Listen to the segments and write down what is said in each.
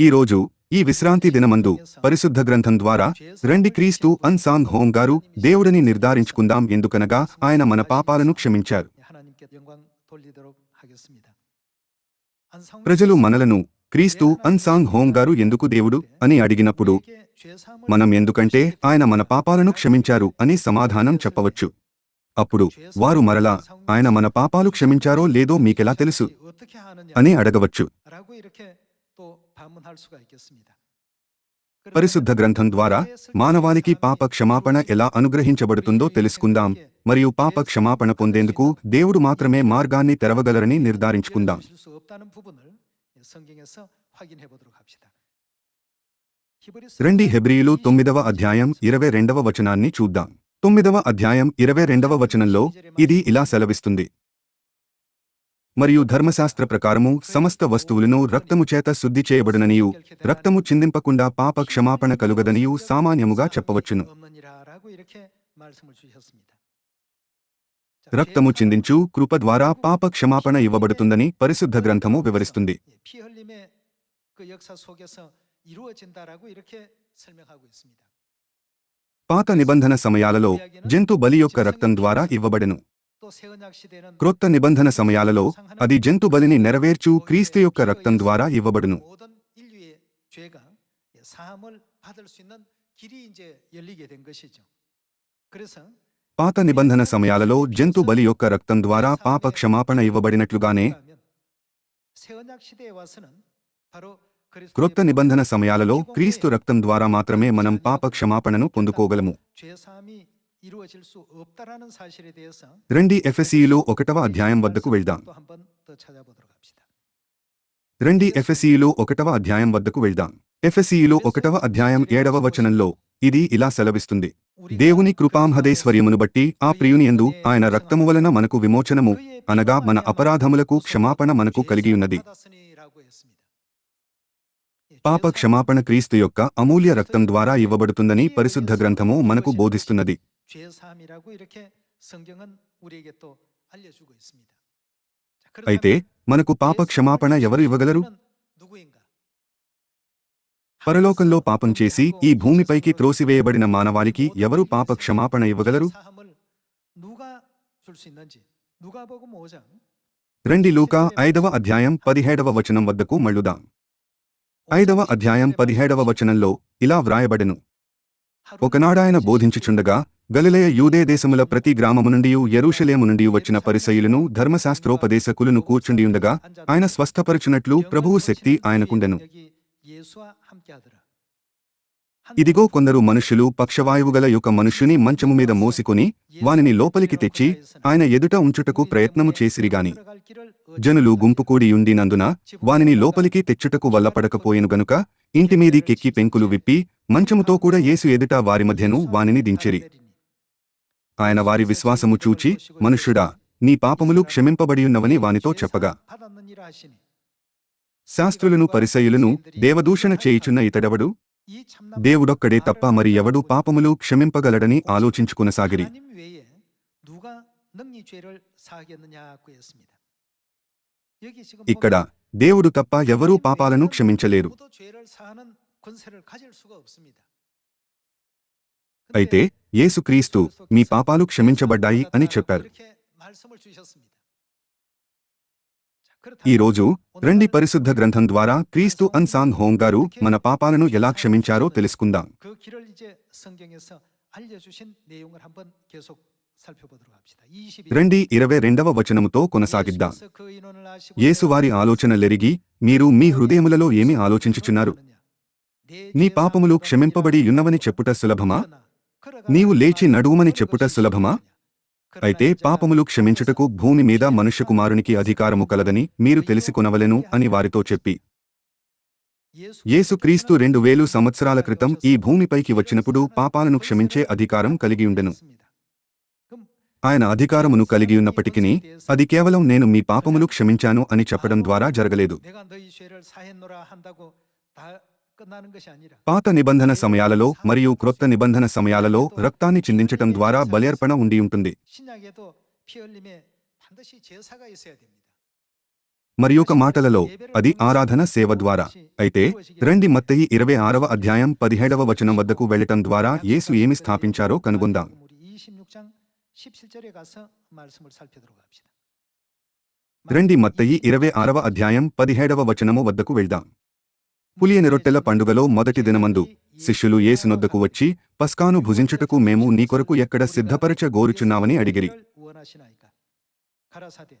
ఈరోజు ఈ విశ్రాంతి దినమందు పరిశుద్ధ గ్రంథం ద్వారా రండి క్రీస్తు అన్ సాంగ్ హోం గారు దేవుడిని నిర్ధారించుకుందాం ఎందుకనగా ఆయన మన పాపాలను క్షమించారు. ప్రజలు మనలను క్రీస్తు అన్ సాంగ్ హోం గారు ఎందుకు దేవుడు అని అడిగినప్పుడు మనం ఎందుకంటే ఆయన మన పాపాలను క్షమించారు అని సమాధానం చెప్పవచ్చు. అప్పుడు వారు మరలా ఆయన మన పాపాలు క్షమించారో లేదో మీకెలా తెలుసు? అని అడగవచ్చు. పరిశుద్ధ గ్రంథం ద్వారా మానవానికి పాప క్షమాపణ ఎలా అనుగ్రహించబడుతుందో తెలుసుకుందాం. మరియు పాప క్షమాపణ పొందేందుకు దేవుడు మాత్రమే మార్గాన్ని తెరవగలరని నిర్ధారించుకుందాం. రెండి హెబ్రియులు తొమ్మిదవ అధ్యాయం ఇరవై రెండవ వచనాన్ని చూద్దాం. తొమ్మిదవ అధ్యాయం ఇరవై రెండవ వచనంలో ఇది ఇలా సెలవిస్తుంది. మరియు ధర్మశాస్త్ర ప్రకారము సమస్త వస్తువులను రక్తము చేత శుద్ధి చేయబడననియు. రక్తము చిందింపకుండా పాప క్షమాపణ కలుగదనియు సామాన్యముగా చెప్పవచ్చును. రక్తము చిందించు కృప ద్వారా పాప క్షమాపణ ఇవ్వబడుతుందని పరిశుద్ధ గ్రంథము వివరిస్తుంది. పాత నిబంధన సమయాలలో జంతు బలి యొక్క రక్తం ద్వారా ఇవ్వబడెను. క్రొత్త నిబంధన సమయాలలో అది జంతు బలిని నెరవేర్చు క్రీస్తు యొక్క రక్తం ద్వారా ఇవ్వబడును. పాత నిబంధన సమయాలలో జంతు బలి యొక్క రక్తం ద్వారా పాప క్షమాపణ ఇవ్వబడినట్లుగానే క్రొత్త నిబంధన సమయాలలో క్రీస్తు రక్తం ద్వారా మాత్రమే మనం పాప క్షమాపణను పొందుకోగలము. రండి ఎఫ్ఎస్ఈలో ఒకటవ అధ్యాయం వద్దకు వెళ్దాం. రండి ఎఫ్ఎస్ఈలో ఒకటవ అధ్యాయం వద్దకు వెళ్దాం. ఎఫ్ఎస్ఈలో ఒకటవ అధ్యాయం ఏడవ వచనంలో ఇది ఇలా సెలవిస్తుంది. దేవుని కృపాంహదైశ్వర్యమును బట్టి ఆ ప్రియునియందు ఆయన రక్తము వలన మనకు విమోచనము అనగా మన అపరాధములకు క్షమాపణ మనకు కలిగియున్నది. పాప క్షమాపణ క్రీస్తు యొక్క అమూల్య రక్తం ద్వారా ఇవ్వబడుతుందని పరిశుద్ధ గ్రంథము మనకు బోధిస్తున్నది. అయితే మనకు పాప క్షమాపణ ఎవరు ఇవ్వగలరు? పరలోకంలో పాపం చేసి ఈ భూమిపైకి త్రోసివేయబడిన మానవాళికి ఎవరు పాప క్షమాపణ ఇవ్వగలరు? రండి లూకా ఐదవ అధ్యాయం పదిహేడవ వచనం వద్దకు మళ్ళుదాం. ఐదవ అధ్యాయం పదిహేడవ వచనంలో ఇలా వ్రాయబడెను. ఒకనాడాయన బోధించుచుండగా గలిలయ యూదే దేశముల ప్రతి గ్రామము నుండి ఎరుషలేము నుండి వచ్చిన పరిసయులను ధర్మశాస్త్రోపదేశకులను కూర్చుండియుండగా ఆయన స్వస్థపరచునట్లు ప్రభువు శక్తి ఆయనకుండెను. ఇదిగో కొందరు మనుషులు పక్షవాయువు గల యొక్క మనుష్యుని మంచము మీద మోసికొని వానిని లోపలికి తెచ్చి ఆయన ఎదుట ఉంచుటకు ప్రయత్నము చేసిరిగాని. జనులు గుంపుకూడి ఉండినందున వానిని లోపలికి తెచ్చుటకు వల్లపడకపోయెను గనుక ఇంటిమీది కెక్కి పెంకులు విప్పి మంచముతో కూడా యేసు ఎదుట వారి మధ్యను వానిని దించిరి. ఆయన వారి విశ్వాసము చూచి మనుష్యుడా నీ పాపములు క్షమింపబడియున్నవని వానితో చెప్పగా. శాస్త్రులను పరిసయులను దేవదూషణ చేయుచున్న ఇతడెవడు? దేవుడొక్కడే తప్ప మరి ఎవడు పాపములు క్షమింపగలడని ఆలోచించుకునసాగిరి ఇక్కడ దేవుడు తప్ప ఎవరూ పాపాలను క్షమించలేరు. అయితే యేసుక్రీస్తు మీ పాపాలు క్షమించబడ్డాయి అని చెప్పారు. ఈరోజు రండి పరిశుద్ధ గ్రంథం ద్వారా క్రీస్తు అన్సాన్ హోం గారు మన పాపాలను ఎలా క్షమించారో తెలుసుకుందాం. రండి ఇరవై రెండవ వచనముతో కొనసాగిద్దాం. యేసువారి ఆలోచనలెరిగి మీరు మీ హృదయములలో ఏమి ఆలోచించుచున్నారు? నీ పాపములు క్షమింపబడి ఉన్నవని చెప్పుట సులభమా? నీవు లేచి నడువుమని చెప్పుట సులభమా? అయితే పాపములు క్షమించుటకు భూమి మీద మనుష్య కుమారునికి అధికారము కలదని మీరు తెలిసికొనవలెను అని వారితో చెప్పి. యేసుక్రీస్తు రెండు వేలు సంవత్సరాల క్రితం ఈ భూమిపైకి వచ్చినప్పుడు పాపాలను క్షమించే అధికారం కలిగియుండెను. ఆయన అధికారమును కలిగియున్నప్పటికీ అది కేవలం నేను మీ పాపములు క్షమించాను అని చెప్పడం ద్వారా జరగలేదు. పాత నిబంధన సమయాలలో మరియు క్రొత్త నిబంధన సమయాలలో రక్తాన్ని చిందించటం ద్వారా బలర్పణ ఉండి ఉంటుంది. మరి ఒక మాటలలో అది ఆరాధన సేవ ద్వారా. అయితే రండి మత్తయి ఇరవై ఆరవ అధ్యాయం పదిహేడవ వచనం వద్దకు వెళ్ళటం ద్వారా యేసు ఏమి స్థాపించారో కనుగొందాం. రండి మత్తయి ఇరవై ఆరవ అధ్యాయం పదిహేడవ వచనము వద్దకు వెళ్దాం. పులియని రొట్టెల పండుగలో మొదటి దినమందు శిష్యులు ఏసునొద్దకు వచ్చి పస్కాను భుజించుటకు మేము నీ కొరకు ఎక్కడ సిద్ధపరచ గోరుచున్నామని అడిగిరి.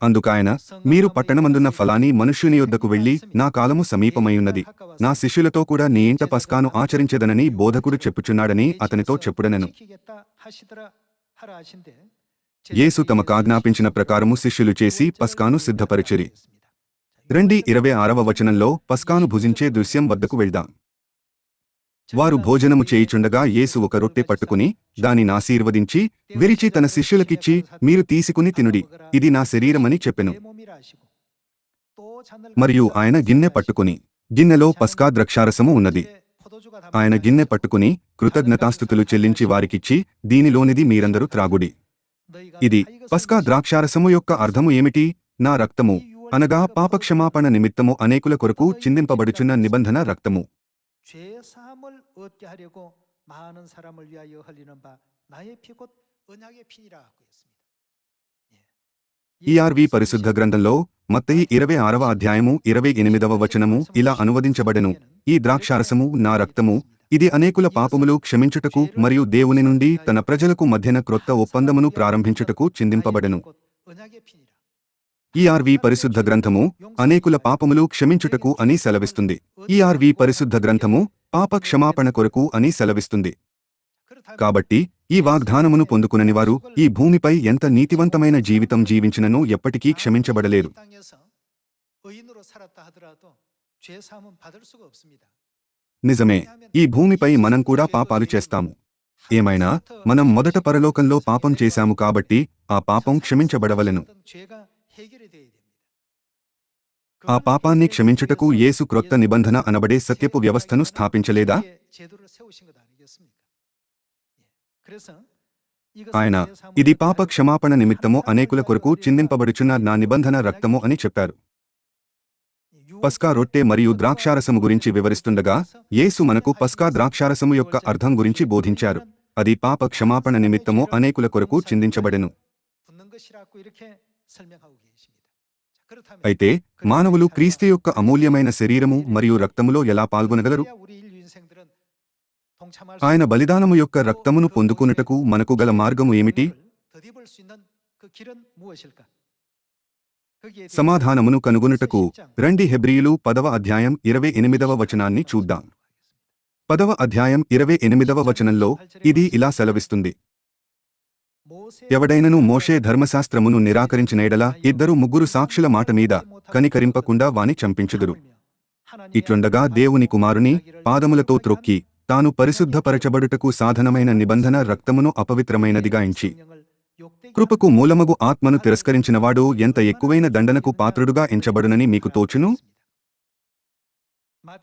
అందుకాయన మీరు పట్టణమందున్న ఫలాని మనుష్యుని యొద్దకు వెళ్ళి నా కాలము సమీపమైయున్నది. నా శిష్యులతో కూడా నీ ఇంట పస్కాను ఆచరించదనని బోధకుడు చెప్పుచున్నాడని అతనితో చెప్పుడనెను. యేసు తమకాజ్ఞాపించిన ప్రకారము శిష్యులు చేసి పస్కాను సిద్ధపరిచిరి. రండి ఇరవై ఆరవ వచనంలో పస్కాను భుజించే దృశ్యం వద్దకు వెళ్దాం. వారు భోజనము చేయుచుండగా యేసు ఒక రొట్టె పట్టుకుని దానిని ఆశీర్వదించి విరిచి తన శిష్యులకిచ్చి మీరు తీసుకుని తినుడి ఇది నా శరీరమని చెప్పెను. మరియు ఆయన గిన్నె పట్టుకుని గిన్నెలో పస్కా ద్రక్షారసము ఉన్నది. ఆయన గిన్నె పట్టుకుని కృతజ్ఞతాస్థుతులు చెల్లించి వారికిచ్చి దీనిలోనిది మీరందరూ త్రాగుడి. ఇది పస్కా ద్రాక్షారసము యొక్క అర్థము ఏమిటి? నా రక్తము. అనగా పాపక్షమాపణ నిమిత్తము అనేకుల కొరకు చిందింపబడుచున్న నిబంధన రక్తము. ఈఆర్వి పరిశుద్ధ గ్రంథంలో మత్తయి ఇరవై ఆరవ అధ్యాయము ఇరవై ఎనిమిదవ వచనము ఇలా అనువదించబడెను. ఈ ద్రాక్షారసము నా రక్తము. ఇది అనేకుల పాపములు క్షమించుటకు మరియు దేవుని నుండి తన ప్రజలకు మధ్యన క్రొత్త ఒప్పందమును ప్రారంభించుటకు చిందింపబడెను. ఈఆర్వి పరిశుద్ధ గ్రంథము అనేకుల పాపములు క్షమించుటకు అని సెలవిస్తుంది. ఈఆర్వి పరిశుద్ధ గ్రంథము పాప క్షమాపణ కొరకు అని సెలవిస్తుంది. కాబట్టి ఈ వాగ్దానమును పొందుకుననివారు ఈ భూమిపై ఎంత నీతివంతమైన జీవితం జీవించినను ఎప్పటికీ క్షమించబడలేరు నిజమే ఈ భూమిపై మనం కూడా పాపాలు చేస్తాము. ఏమైనా మనం మొదట పరలోకంలో పాపం చేశాము కాబట్టి ఆ పాపం క్షమించబడవలెను. ఆ పాపాన్ని క్షమించుటకు యేసు క్రొత్త నిబంధన అనబడే సత్యపు వ్యవస్థను స్థాపించలేదా ఆయన ఇది పాప క్షమాపణ నిమిత్తము అనేకుల కొరకు చిందింపబడుచున్న నా నిబంధన రక్తము అని చెప్పారు పస్కా రొట్టె మరియు ద్రాక్షారసము గురించి వివరిస్తుండగా యేసు మనకు పస్కా ద్రాక్షారసము యొక్క అర్థం గురించి బోధించారు అది పాప క్షమాపణ నిమిత్తము అనేకుల కొరకు చిందించబడెను అయితే మానవులు క్రీస్తు యొక్క అమూల్యమైన శరీరము మరియు రక్తములో ఎలా పాల్గొనగలరు? ఆయన బలిదానము యొక్క రక్తమును పొందుకున్నటకు మనకు గల మార్గము ఏమిటి? సమాధానమును కనుగొనుటకు రండి హెబ్రియులు పదవ అధ్యాయం ఇరవై ఎనిమిదవ వచనాన్ని చూద్దాం. పదవ అధ్యాయం ఇరవై ఎనిమిదవ వచనంలో ఇది ఇలా సెలవిస్తుంది. ఎవడైనను మోషే ధర్మశాస్త్రమును నిరాకరించినయడలా ఇద్దరు ముగ్గురు సాక్షుల మాట మీద కనికరింపకుండా వాని చంపించుదురు. ఇట్లుండగా దేవుని కుమారుని పాదములతో త్రొక్కి తాను పరిశుద్ధపరచబడుటకు సాధనమైన నిబంధన రక్తమును అపవిత్రమైనదిగా ఎంచి. కృపకు మూలమగు ఆత్మను తిరస్కరించినవాడు ఎంత ఎక్కువైన దండనకు పాత్రుడుగా ఎంచబడునని మీకు తోచును?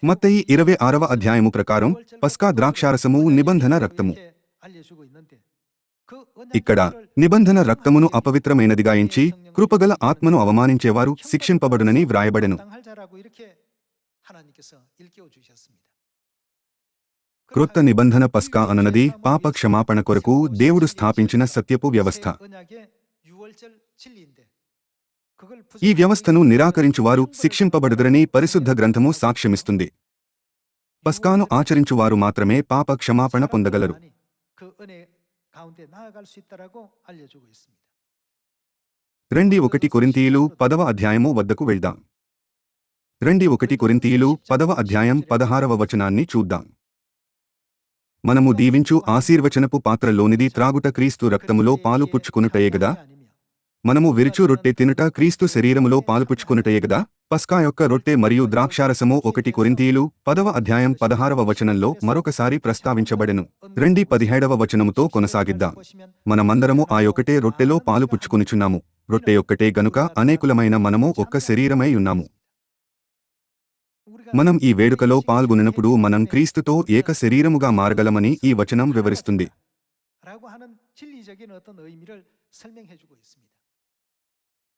మత్తయి ఇరవై ఆరవ అధ్యాయము ప్రకారం పస్కా ద్రాక్షారసము నిబంధన రక్తము. ఇక్కడ నిబంధన రక్తమును అపవిత్రమైనదిగా ఎంచి కృపగల ఆత్మను అవమానించేవారు శిక్షింపబడునని వ్రాయబడెను. క్రొత్త నిబంధన పస్కా అననది పాప క్షమాపణ కొరకు దేవుడు స్థాపించిన సత్యపు వ్యవస్థ. ఈ వ్యవస్థను నిరాకరించువారు శిక్షింపబడుదరని పరిశుద్ధ గ్రంథము సాక్ష్యమిస్తుంది. పస్కాను ఆచరించువారు మాత్రమే పాప క్షమాపణ పొందగలరు. రండి ఒకటి కొరింతీయులు పదవ అధ్యాయము వద్దకు వెళ్దాం రండి ఒకటి కొరింతీయులు పదవ అధ్యాయం పదహారవ వచనాన్ని చూద్దాం మనము దీవించు ఆశీర్వచనపు పాత్రలోనిది త్రాగుట క్రీస్తు రక్తములో పాలు పుచ్చుకునుటయే గదా మనము విరుచు రొట్టె తినుట క్రీస్తు శరీరములో పాలుపుచ్చుకొనుటయే గదా? పస్కా యొక్క రొట్టె మరియు ద్రాక్షారసము ఒకటి కొరింతీయులు పదవ అధ్యాయం పదహారవ వచనంలో మరొకసారి ప్రస్తావించబడెను. రెండి పదిహేడవ వచనముతో కొనసాగిద్దాం. మనమందరము ఆ యొక్కటే రొట్టెలో పాలు పుచ్చుకునిచున్నాము రొట్టె ఒక్కటే గనుక అనేకులమైన మనము ఒక్క శరీరమై ఉన్నాము. మనం ఈ వేడుకలో పాల్గొనినప్పుడు మనం క్రీస్తుతో ఏక శరీరముగా మారగలమని ఈ వచనం వివరిస్తుంది.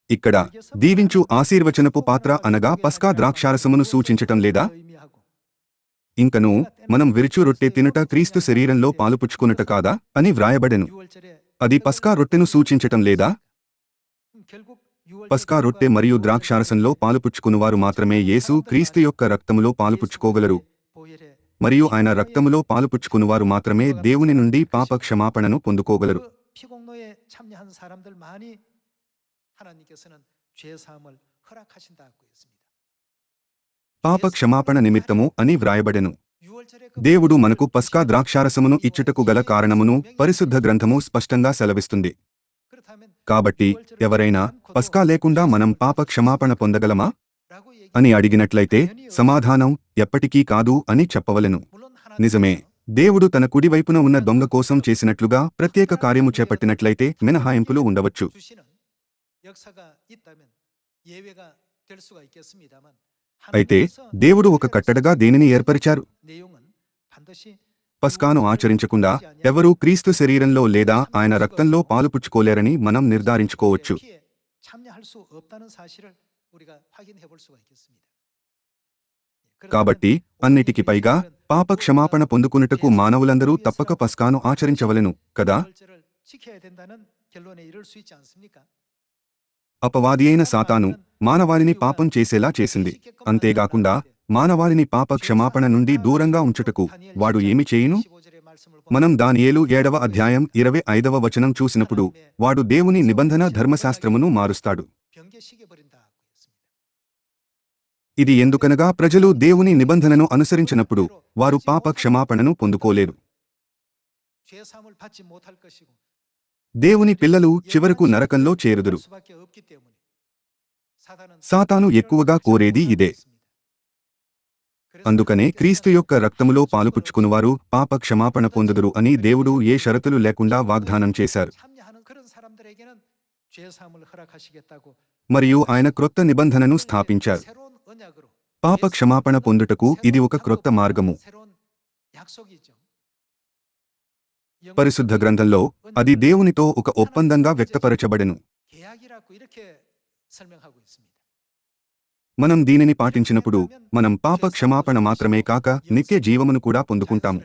ఇక్కడ దీవించు ఆశీర్వచనపు పాత్ర అనగా పస్కా ద్రాక్షారసమును సూచించటం లేదా? ఇంకను మనం విరుచు రొట్టె తినుట క్రీస్తు శరీరంలో పాలుపుచ్చుకునుట కాదా అని వ్రాయబడెను. అది పస్కా రొట్టెను సూచించటం లేదా? పస్కా రొట్టె మరియు ద్రాక్షారసంలో పాలుపుచ్చుకునివారు మాత్రమే యేసు క్రీస్తు యొక్క రక్తములో పాలుపుచ్చుకోగలరు మరియు ఆయన రక్తములో పాలుపుచ్చుకునివారు మాత్రమే దేవుని నుండి పాప క్షమాపణను పొందుకోగలరు. 하나님께서는 죄 사함을 허락하신다고 했습니다. పాప క్షమాపణ నిమిత్తము అని వ్రాయబడెను 유월절에 그 దేవుడు మనకు పస్కా ద్రాక్షారసమును ఇచ్చుటకు గల కారణమును పరిశుద్ధ గ్రంథము స్పష్టంగా సెలవిస్తుంది 그렇다면 కాబట్టి ఎవరైనా పస్కా లేకుండా మనం పాప క్షమాపణ పొందగలమా 라고 얘기 అని అడిగినట్లయితే సమాధానం ఎప్పటికీ కాదు అని చెప్పవలెను 물론 하나님 నిజమే దేవుడు తన కుడివైపున ఉన్న దొంగ కోసం చేసినట్లుగా ప్రత్యేక కార్యము చేపట్టినట్లయితే మినహాయింపులు ఉండవచ్చు 주시는 역사가 있다면 예외가 될 수가 있겠습니다만 అయితే 하나님께서 దేవుడు ఒక కట్టడగా దేనిని ఏర్పరిచారు 내용은 반드시 పస్కాను ఆచరించకుండా ఎవరూ క్రీస్తు శరీరంలో లేదా ఆయన రక్తంలో పాలుపుచ్చుకోలేరని మనం నిర్ధారించుకోవచ్చు 피에 참여할 수 없다는 사실을 우리가 확인해 볼 수가 있겠습니다. 예, కాబట్టి అన్నిటికి పైగా పాప క్షమాపణ పొందుకునుటకు మానవులందరూ తప్పక పస్కాను ఆచరించవలెను కదా 절을 지켜야 된다는 결론에 이를 수 있지 않습니까? అపవాదియైన సాతాను మానవాళిని పాపం చేసేలా చేసింది. అంతేగాకుండా మానవాళిని పాప క్షమాపణ నుండి దూరంగా ఉంచుటకు వాడు ఏమి చేయును? మనం దానియేలు ఏడవ అధ్యాయం ఇరవై ఐదవ వచనం చూసినప్పుడు వాడు దేవుని నిబంధన ధర్మశాస్త్రమును మారుస్తాడు. ఇది ఎందుకనగా ప్రజలు దేవుని నిబంధనను అనుసరించినప్పుడు వారు పాప క్షమాపణను పొందుకోలేరు. దేవుని పిల్లలు చివరకు నరకంలో చేరుదురు. సాతాను ఎక్కువగా కోరేది ఇదే. అందుకనే క్రీస్తు యొక్క రక్తములో పాలుపుచ్చుకునివారు పాప క్షమాపణ పొందుదురు అని దేవుడు ఏ షరతులు లేకుండా వాగ్దానం చేశారు. మరియు ఆయన క్రొత్త నిబంధనను స్థాపించారు. పాప క్షమాపణ పొందుటకు ఇది ఒక క్రొత్త మార్గము. పరిశుద్ధ గ్రంథంలో అది దేవునితో ఒక ఒప్పందంగా వ్యక్తపరచబడెను. మనం దీనిని పాటించినప్పుడు మనం పాప క్షమాపణ మాత్రమే కాక నిత్య జీవమును కూడా పొందుకుంటాము.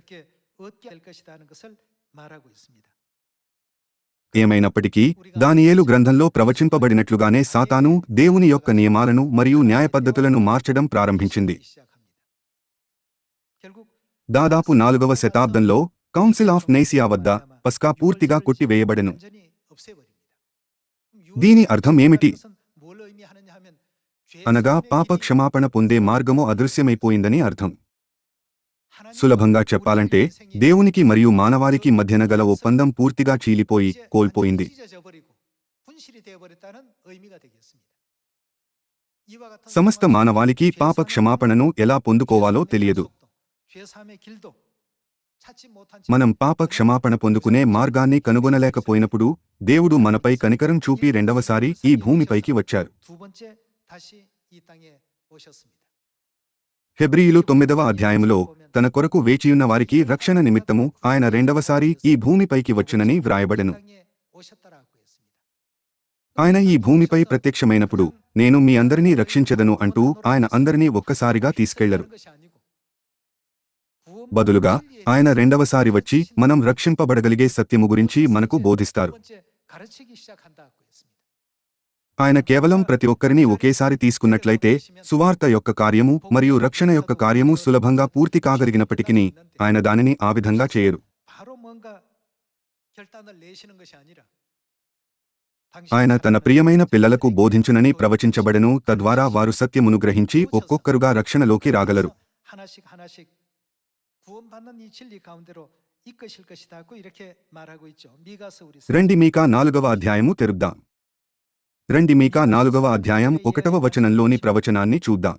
ఏమైనప్పటికీ దానియేలు గ్రంథంలో ప్రవచింపబడినట్లుగానే సాతాను దేవుని యొక్క నియమాలను మరియు న్యాయ పద్ధతులను మార్చడం ప్రారంభించింది. దాదాపు నాలుగవ శతాబ్దంలో కౌన్సిల్ ఆఫ్ నైసియా వద్ద పస్కా పూర్తిగా కొట్టివేయబడెను. దీని అర్థం ఏమిటి అనగా పాప క్షమాపణ పొందే మార్గము అదృశ్యమైపోయిందని అర్థం. సులభంగా చెప్పాలంటే దేవునికి మరియు మానవాళికి మధ్యన గల ఒప్పందం పూర్తిగా చీలిపోయి కోల్పోయింది. సమస్త మానవాళికి పాప క్షమాపణను ఎలా పొందుకోవాలో తెలియదు. మనం పాప క్షమాపణ పొందుకునే మార్గాన్ని కనుగొనలేకపోయినప్పుడు దేవుడు మనపై కనికరం చూపి రెండవసారి ఈ భూమిపైకి వచ్చారు. హెబ్రియులు తొమ్మిదవ అధ్యాయములో తన కొరకు వేచియున్న వారికి రక్షణ నిమిత్తము ఆయన రెండవసారి ఈ భూమిపైకి వచ్చునని వ్రాయబడెను. ఆయన ఈ భూమిపై ప్రత్యక్షమైనప్పుడు నేను మీ అందరినీ రక్షించదను అంటూ ఆయన అందరినీ ఒక్కసారిగా తీసుకెళ్ళరు. బదులుగా ఆయన రెండవసారి వచ్చి మనం రక్షింపబడగలిగే సత్యము గురించి మనకు బోధిస్తారు. ఆయన కేవలం ప్రతి ఒక్కరిని ఒకేసారి తీసుకున్నట్లయితే సువార్త యొక్క కార్యము మరియు రక్షణ యొక్క కార్యము సులభంగా పూర్తి కాగలిగినప్పటికీ ఆయన దానిని ఆ విధంగా చేయరు. ఆయన తన ప్రియమైన పిల్లలకు బోధించునని ప్రవచించబడను తద్వారా వారు సత్యమును గ్రహించి ఒక్కొక్కరుగా రక్షణలోకి రాగలరు. 구원받는 이 진리 가운데로 이끄실 것이다고 이렇게 말하고 있죠. 미가서 우리 రండి మీకా నాలుగవ అధ్యాయము తెరుద్దాం రండి మీకా నాలుగవ అధ్యాయం ఒకటవ వచనంలోని ప్రవచనాన్ని చూద్దాం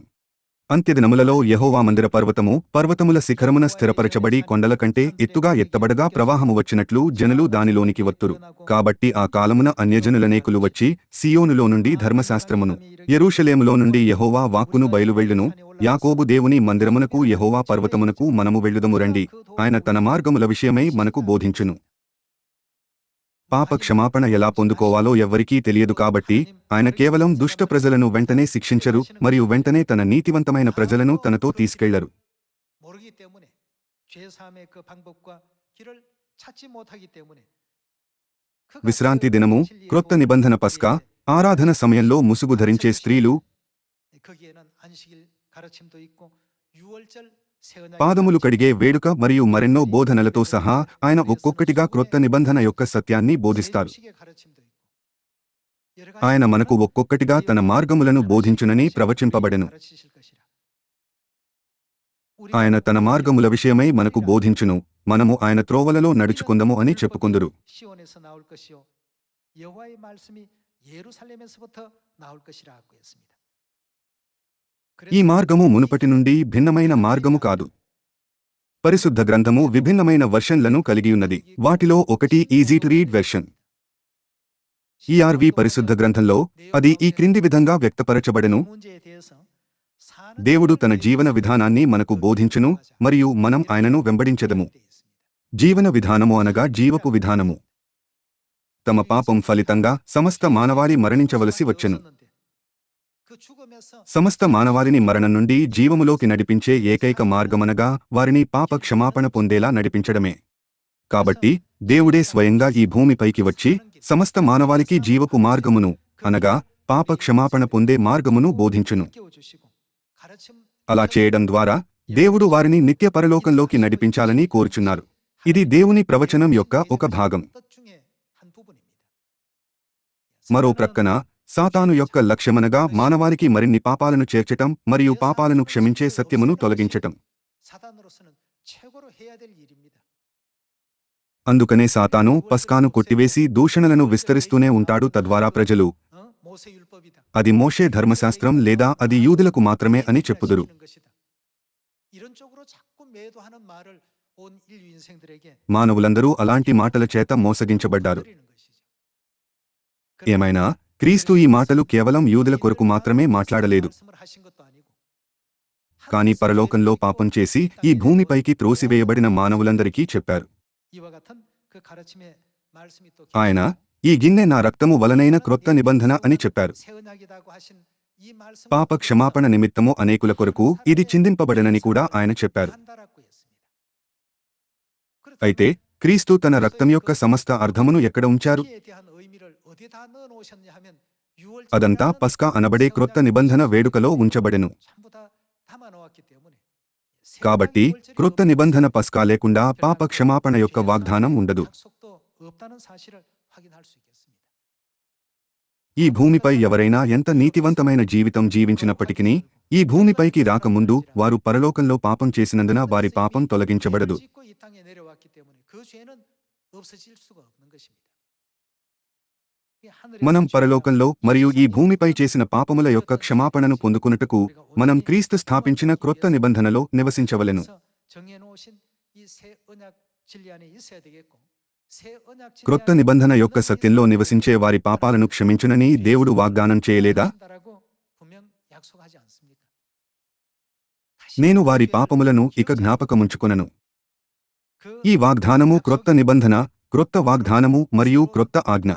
అంత్యదినములలో యెహోవా మందిర పర్వతము పర్వతముల శిఖరమున స్థిరపరచబడి కొండల కంటే ఎత్తుగా ఎత్తబడగా ప్రవాహము వచ్చినట్లు జనులు దానిలోనికి వత్తురు కాబట్టి ఆ కాలమున అన్యజనులనేకులు వచ్చి సియోనులో నుండి ధర్మశాస్త్రమును యెరూషలేములో నుండి యెహోవా వాక్కును బయలువెళ్ళును యాకోబు దేవుని మందిరమునకు యహోవా పర్వతమునకు మనము వెళ్ళుదము రండి. ఆయన తన మార్గముల విషయమై మనకు బోధించును. పాప క్షమాపణ ఎలా పొందుకోవాలో ఎవ్వరికీ తెలియదు కాబట్టి ఆయన కేవలం దుష్ట ప్రజలను వెంటనే శిక్షించరు మరియు వెంటనే తన నీతివంతమైన ప్రజలను తనతో తీసుకెళ్ళరు. విశ్రాంతి దినము క్రొత్త నిబంధన పస్కా ఆరాధన సమయంలో ముసుగు ధరించే స్త్రీలు 거기에는 안식일 가르침도 있고 유월절 세언약의 పాదములు కడిగే 가르침도 వేడుక మరియు మరెన్నో బోధనలతో సహా ఆయన ఒక్కొక్కటిగా క్రొత్త నిబంధన యొక్క సత్యాన్ని బోధిస్తారు 제육식의 가르침도 있고 여러 ఆయన 가지 మనకు 그런 ఒక్కొక్కటిగా తన మార్గములను బోధించునని ప్రవచింపబడెను 가르치실 것이라. ఆయన తన మార్గముల విషయమై మనకు బోధించును మనము ఆయన త్రోవలలో నడుచుకుందము అని చెప్పుకుందురు 시온에서 나올 것이요 여호와의 말씀이 예루살렘에서부터 나올 것이라고 했습니다. ఈ మార్గము మునుపటి నుండి భిన్నమైన మార్గము కాదు. పరిశుద్ధ గ్రంథము విభిన్నమైన వర్షన్లను కలిగియున్నది. వాటిలో ఒకటి easy to read version ERV పరిశుద్ధ గ్రంథంలో అది ఈ క్రింది విధంగా వ్యక్తపరచబడెను. దేవుడు తన జీవన విధానాన్ని మనకు బోధించును మరియు మనం ఆయనను వెంబడించదము. జీవన విధానము అనగా జీవపు విధానము. తమ పాపం ఫలితంగా సమస్త మానవాళి మరణించవలసి వచ్చెను. సమస్త మానవాళిని మరణం నుండి జీవములోకి నడిపించే ఏకైక మార్గమనగా వారిని పాప క్షమాపణ పొందేలా నడిపించడమే. కాబట్టి దేవుడే స్వయంగా ఈ భూమిపైకి వచ్చి సమస్త మానవాళికి జీవపు మార్గమును అనగా పాప క్షమాపణ పొందే మార్గమును బోధించును. అలా చేయడం ద్వారా దేవుడు వారిని నిత్య పరలోకంలోకి నడిపించాలని కోరుచున్నారు. ఇది దేవుని ప్రవచనం యొక్క ఒక భాగం. మరో ప్రక్కన సాతాను యొక్క లక్ష్యమనగా మానవానికి మరిన్ని పాపాలను చేర్చటం మరియు పాపాలను క్షమించే సత్యమును తొలగించటం. అందుకనే సాతాను పస్కాను కొట్టివేసి దూషణలను విస్తరిస్తూనే ఉంటాడు తద్వారా ప్రజలు. అది మోషే ధర్మశాస్త్రం లేదా అది యూదులకు మాత్రమే అని చెప్పుదురు. మానవులందరూ అలాంటి మాటల చేత మోసగించబడ్డారు. ఏమైనా? క్రీస్తు ఈ మాటలు కేవలం యూదుల కొరకు మాత్రమే మాట్లాడలేదు. కాని పరలోకంలో పాపం చేసి ఈ భూమిపైకి త్రోసివేయబడిన మానవులందరికీ చెప్పారు. ఆయన ఈ గిన్నె నా రక్తము వలనైన క్రొత్త నిబంధన అని చెప్పారు. పాప క్షమాపణ నిమిత్తము అనేకుల కొరకు ఇది చిందింపబడనని కూడా ఆయన చెప్పారు. అయితే క్రీస్తు తన రక్తం యొక్క సమస్త అర్థమును ఎక్కడ ఉంచారు? అదంతా పస్కా అనబడే క్రొత్త నిబంధన వేడుకలో ఉంచబడెను కాబట్టి క్రొత్త నిబంధన పస్కా లేకుండా పాప క్షమాపణ యొక్క వాగ్దానం ఉండదు ఈ భూమిపై ఎవరైనా ఎంత నీతివంతమైన జీవితం జీవించినప్పటికీ ఈ భూమిపైకి రాకముందు వారు పరలోకంలో పాపం చేసినందున వారి పాపం తొలగించబడదు మనం పరలోకంలో మరియు ఈ భూమిపై చేసిన పాపముల యొక్క క్షమాపణను పొందుకున్నట్టుకు మనం క్రీస్తు స్థాపించిన క్రొత్త నిబంధనలో నివసించవలెను. క్రొత్త నిబంధన యొక్క సత్యంలో నివసించే వారి పాపాలను క్షమించునని దేవుడు వాగ్దానం చేయలేదా? నేను వారి పాపములను ఇక జ్ఞాపకముంచుకునను. ఈ వాగ్దానము క్రొత్త నిబంధన క్రొత్త వాగ్దానము మరియు క్రొత్త ఆజ్ఞ.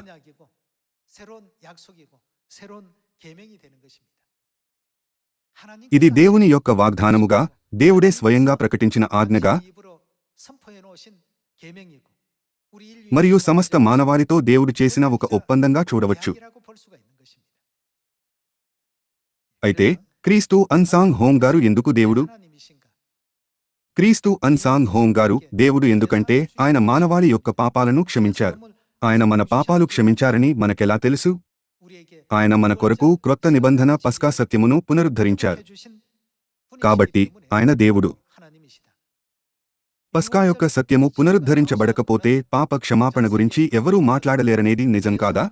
새로운 약속이고 새로운 계명이 되는 것입니다. 이디 దేవుని యొక్క వాగ్దానముగా దేవుడే స్వయంగా ప్రకటించిన 아드네가 మరియు సమస్త మానవాళితో దేవుడు చేసిన ఒక ఒప్పందంగా చూడవచ్చు. అయితే క్రీస్తు అన్సాంగ్ హోం గారు ఎందుకు దేవుడు? క్రీస్తు అన్సాంగ్ హోం గారు దేవుడు ఎందుకంటే ఆయన మానవాళి యొక్క పాపాలను క్షమించారు. ఆయన మన పాపాలు క్షమించారని మనకెలా తెలుసు? ఆయన మన కొరకు క్రొత్త నిబంధన పస్కా సత్యమును పునరుద్ధరించారు. కాబట్టి ఆయన దేవుడు. పస్కా యొక్క సత్యము పునరుద్ధరించబడకపోతే పాప క్షమాపణ గురించి ఎవరూ మాట్లాడలేరనేది నిజం కాదా?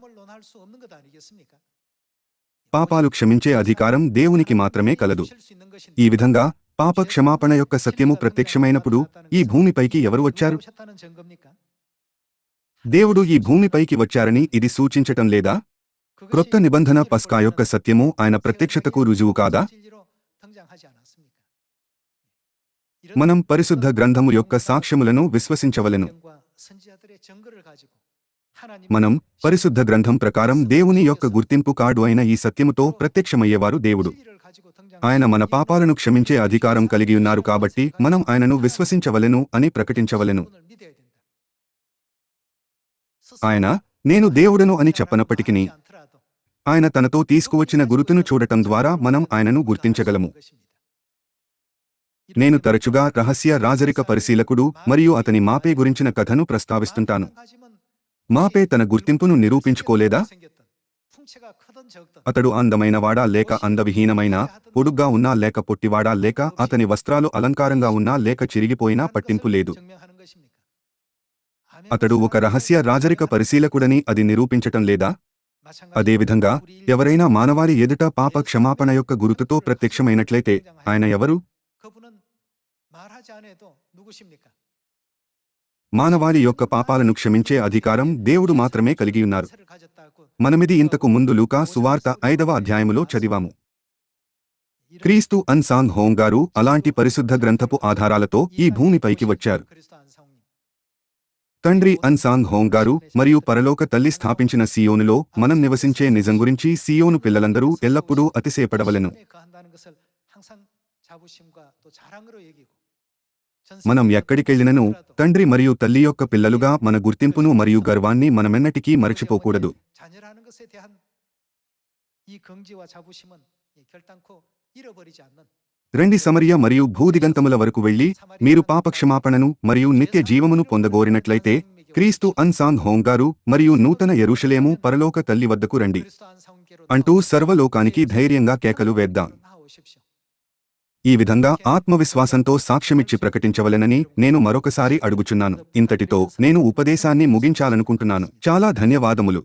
పాపాలు క్షమించే అధికారం దేవునికి మాత్రమే కలదు. ఈ విధంగా పాప క్షమాపణ యొక్క సత్యము ప్రత్యక్షమైనప్పుడు ఈ భూమిపైకి ఎవరు వచ్చారు? దేవుడు ఈ భూమిపైకి వచ్చారని ఇది సూచించటం లేదా? క్రొత్త నిబంధన పస్కా యొక్క సత్యము ఆయన ప్రత్యక్షతకు రుజువు కాదా? మనం పరిశుద్ధ గ్రంథము యొక్క సాక్ష్యములను విశ్వసించవలను. మనం పరిశుద్ధ గ్రంథం ప్రకారం దేవుని యొక్క గుర్తింపు కార్డు అయిన ఈ సత్యముతో ప్రత్యక్షమయ్యేవారు దేవుడు. ఆయన మన పాపాలను క్షమించే అధికారం కలిగి ఉన్నారు కాబట్టి మనం ఆయనను విశ్వసించవలెను అని ప్రకటించవలెను. ఆయన నేను దేవుడను అని చెప్పనప్పటికీ ఆయన తనతో తీసుకువచ్చిన గురుతును చూడటం ద్వారా మనం ఆయనను గుర్తించగలము. నేను తరచుగా రహస్య రాజరిక పరిశీలకుడు మరియు అతని మాపే గురించిన కథను ప్రస్తావిస్తుంటాను. మాపే తన గుర్తింపును నిరూపించుకోలేదా? అతడు అందమైనవాడా లేక అందవిహీనమైన పొడుగ్గా ఉన్నా లేక పొట్టివాడా లేక అతని వస్త్రాలు అలంకారంగా ఉన్నా లేక చిరిగిపోయినా పట్టింపు లేదు. అతడు ఒక రహస్య రాజరిక పరిశీలకుడని అది నిరూపించటం లేదా? అదేవిధంగా ఎవరైనా మానవారి ఎదుట పాప క్షమాపణ యొక్క గురుతుతో ప్రత్యక్షమైనట్లయితే ఆయన ఎవరు? మానవాళి యొక్క పాపాలను క్షమించే అధికారం దేవుడు మాత్రమే కలిగి ఉన్నారు. మనమిది ఇంతకు ముందు లూకా సువార్త ఐదవ అధ్యాయములో చదివాము. క్రీస్తు అన్సాంగ్ హోంగారు అలాంటి పరిశుద్ధ గ్రంథపు ఆధారాలతో ఈ భూమిపైకి వచ్చారు. తండ్రి అన్సాంగ్ హోం గారు మరియు పరలోక తల్లి స్థాపించిన సియోనులో మనం నివసించే నిజం గురించి సియోను పిల్లలందరూ ఎల్లప్పుడూ అతిశయపడవలెను 시온에 거한다는 것을 항상 자부심과 또 자랑으로 여기고 전 మనం 세계에 ఎక్కడికెళ్ళినను 어디서라도 తండ్రి మరియు తల్లి యొక్క పిల్లలుగా మన గుర్తింపును మరియు గర్వాన్ని మనమెన్నటికీ మరచిపోకూడదు 자녀라는 것에 대한 이 긍지와 자부심은 예, 결단코 잃어버리지 않는 రండి సమరియ మరియు భూదిగంతముల వరకు వెళ్ళి మీరు పాపక్షమాపణను మరియు నిత్య జీవమును పొందగోరినట్లయితే క్రీస్తు అన్సాంగ్ హోంగారు మరియు నూతన ఎరుషలేము పరలోక తల్లి వద్దకు రండి. అంటూ సర్వలోకానికి ధైర్యంగా కేకలు వేద్దాం. ఈ విధంగా ఆత్మవిశ్వాసంతో సాక్ష్యమిచ్చి ప్రకటించవలెనని నేను మరొకసారి అడుగుచున్నాను. ఇంతటితో నేను ఉపదేశాన్ని ముగించాలనుకుంటున్నాను. చాలా ధన్యవాదములు.